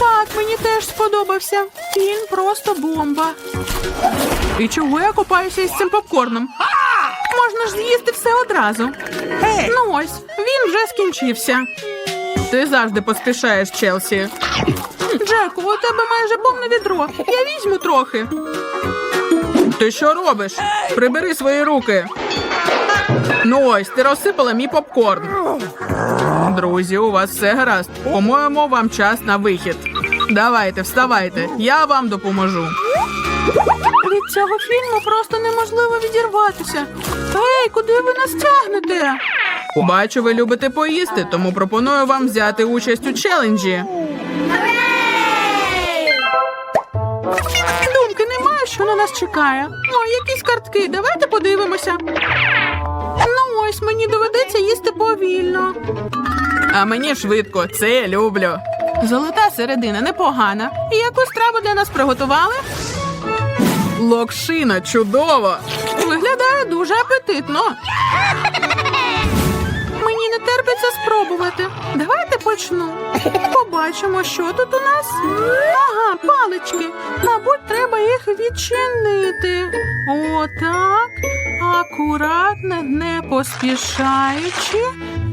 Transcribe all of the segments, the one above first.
Так, мені теж сподобався. Фільм просто бомба. І чого я купаюся із цим попкорном? Можна ж з'їсти все одразу. Ну ось, він вже скінчився. Ти завжди поспішаєш, Челсі. Джеку, у тебе майже повне відро. Я візьму трохи. Ти що робиш? Прибери свої руки. Ну ось, ти розсипала мій попкорн. Друзі, у вас все гаразд. По-моєму, вам час на вихід. Давайте, вставайте, я вам допоможу. Від цього фільму просто неможливо відірватися. Ей, куди ви нас тягнете? Бачу, ви любите поїсти, тому пропоную вам взяти участь у челенджі. Думки немає, що на нас чекає. О, якісь картки, давайте подивимося. Ну ось мені доведеться їсти повільно. А мені швидко, це я люблю. Золота середина непогана. І яку страву для нас приготували? Локшина чудово. Виглядає дуже апетитно. Мені не терпиться спробувати. Давайте почну. Побачимо, що тут у нас. Ага, палички. Мабуть, треба їх відчинити. Отак. Акуратно, не поспішаючи.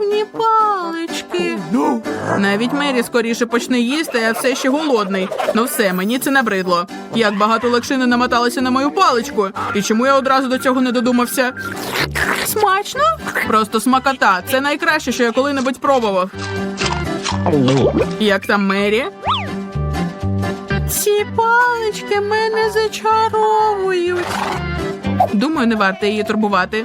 рівні палички. Навіть Мері скоріше почне їсти, а я все ще голодний. Ну все, мені це набридло. Як багато локшини намоталося на мою паличку. І чому я одразу до цього не додумався? Смачно? Просто смакота. Це найкраще, що я коли-небудь пробував. Як там Мері? Ці палички мене зачаровують. Думаю, не варто її турбувати.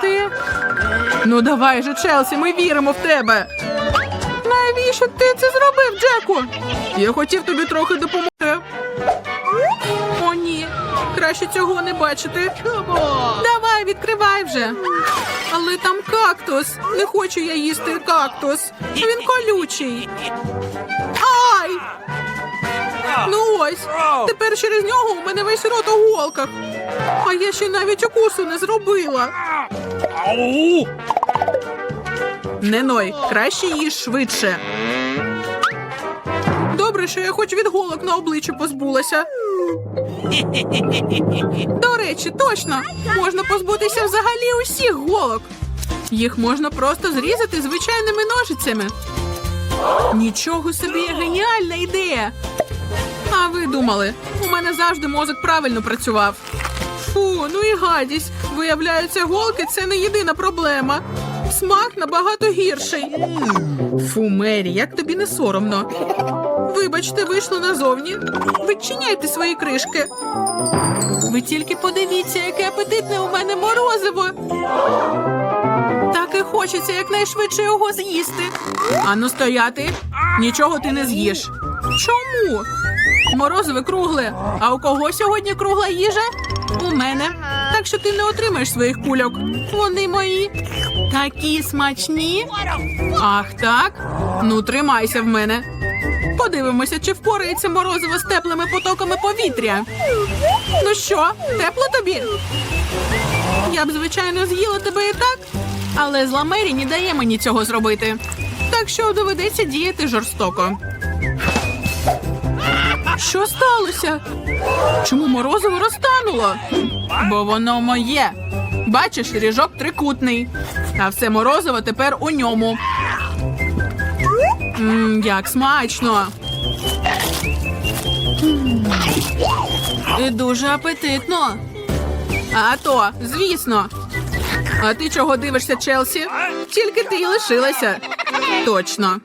Пробувати. Ну давай же, Челсі, ми віримо в тебе. Навіщо ти це зробив, Джеку? Я хотів тобі трохи допомогти. О, ні, краще цього не бачити. Давай, відкривай вже. Але там кактус. Не хочу я їсти кактус. Він колючий. Ай! Ну ось, тепер через нього у мене весь рот у голках. А я ще навіть укусу не зробила. Не ной, краще їж швидше. Добре, що я хоч від голок на обличчі позбулася. До речі, точно можна позбутися взагалі усіх голок. Їх можна просто зрізати звичайними ножицями. Нічого собі геніальна ідея. А ви думали, у мене завжди мозок правильно працював. Фу, ну і гадість. Виявляється, голки це не єдина проблема. Смак набагато гірший. Фу, Мері, як тобі не соромно. Вибачте, вийшло назовні. Відчиняйте свої кришки. Ви тільки подивіться, яке апетитне у мене морозиво. Так і хочеться якнайшвидше його з'їсти. Ану стояти. Нічого ти не з'їш. Чому? Морозиве кругле. А у кого сьогодні кругла їжа? У мене. Так що ти не отримаєш своїх кульок. Вони мої. Такі смачні. Ах, так? Ну, тримайся в мене. Подивимося, чи впорається морозиво з теплими потоками повітря. Ну що, тепло тобі? Я б, звичайно, з'їла тебе і так, але зла Мері не дає мені цього зробити. Так що доведеться діяти жорстоко. Що сталося? Чому морозиво розтануло? Бо воно моє. Бачиш, ріжок трикутний. А все морозиво тепер у ньому. Мм, як смачно. І дуже апетитно. А то, звісно. А ти чого дивишся, Челсі? Тільки ти й лишилася. Точно.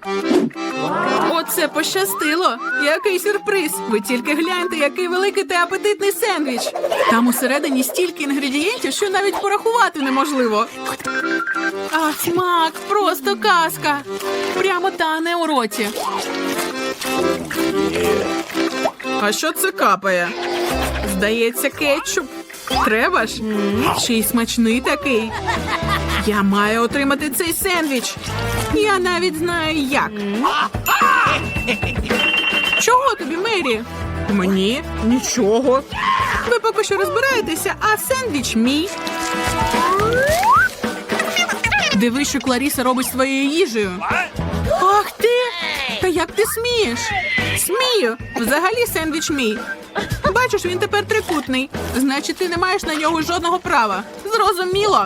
Оце пощастило. Який сюрприз. Ви тільки гляньте, який великий та апетитний сендвіч. Там усередині стільки інгредієнтів, що навіть порахувати неможливо. А смак, просто казка. Прямо тане у роті. А що це капає? Здається, кетчуп. Треба ж? Ще й смачний такий. Я маю отримати цей сендвіч. Я навіть знаю як. Чого тобі, Мері? Мені нічого. Ви поки що розбираєтеся, а сендвіч мій. Дивись, що Кларіса робить своєю їжею. Ах ти! Та як ти смієш? Смію. Взагалі сендвіч мій. Бачиш, він тепер трикутний. Значить, ти не маєш на нього жодного права. Зрозуміло.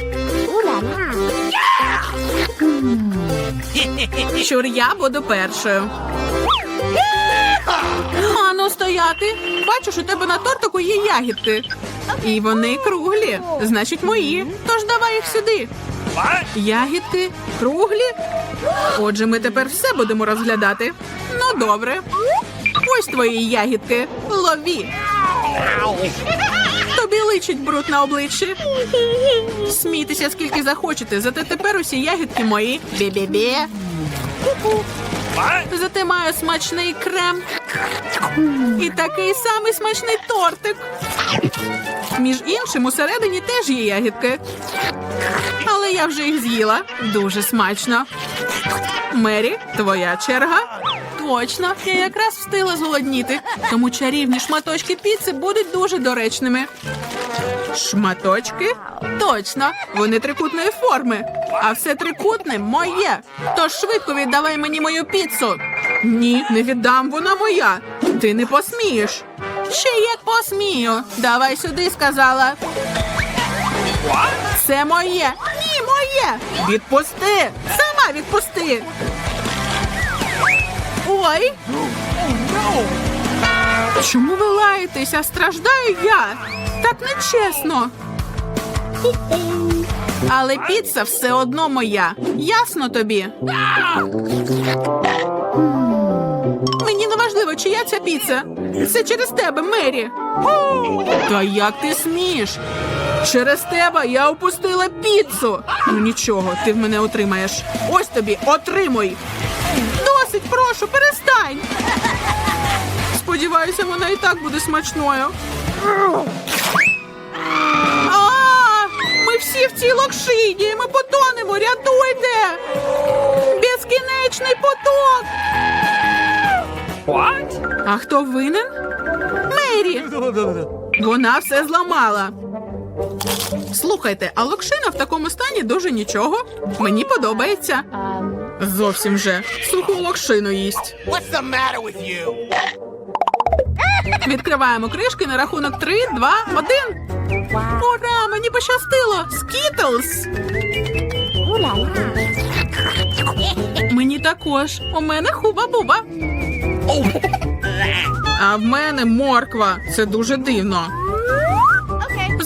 Щур, я буду першою. Ану, стояти. Бачиш, у тебе на тортику є ягідки. І вони круглі, значить мої. Тож давай їх сюди. Ягідки круглі. Отже, ми тепер все будемо розглядати. Ну, добре. Ось твої ягідки. Лові. Личить бруд на обличчі. Смійтеся скільки захочете, зате тепер усі ягідки мої. Бі-бі-бі. Зате маю смачний крем. І такий самий смачний тортик. Між іншим, усередині теж є ягідки. Але я вже їх з'їла. Дуже смачно. Мері, твоя черга. Точно, я якраз встигла зголодніти, тому чарівні шматочки піци будуть дуже доречними. Шматочки? Точно, вони трикутної форми. А все трикутне моє. Тож швидко віддавай мені мою піцу. Ні, не віддам, вона моя. Ти не посмієш. Ще як посмію. Давай сюди, сказала. Це моє. Ні, моє. Відпусти. Сама відпусти. Ой. Чому ви лаєтеся? Страждаю я. Так нечесно. Але піца все одно моя. Ясно тобі? Мені не важливо, чия ця піца. Це через тебе, Мері. Та як ти смієш? Через тебе я опустила піцу. Ну нічого, ти в мене отримаєш. Ось тобі, отримуй. Досить, прошу, перестань. Сподіваюся, вона і так буде смачною. Всі в цій локшині. Ми потонемо, рятуйте! Безкінечний поток. А хто винен? Мері. Вона все зламала. Слухайте, а локшина в такому стані дуже нічого. Мені подобається. Зовсім же. Суху локшину їсть. What's the matter with you? Відкриваємо кришки на рахунок 3, 2, 1. Ура! Мені пощастило! Скітлс! Мені також. У мене хуба-буба. А в мене морква. Це дуже дивно.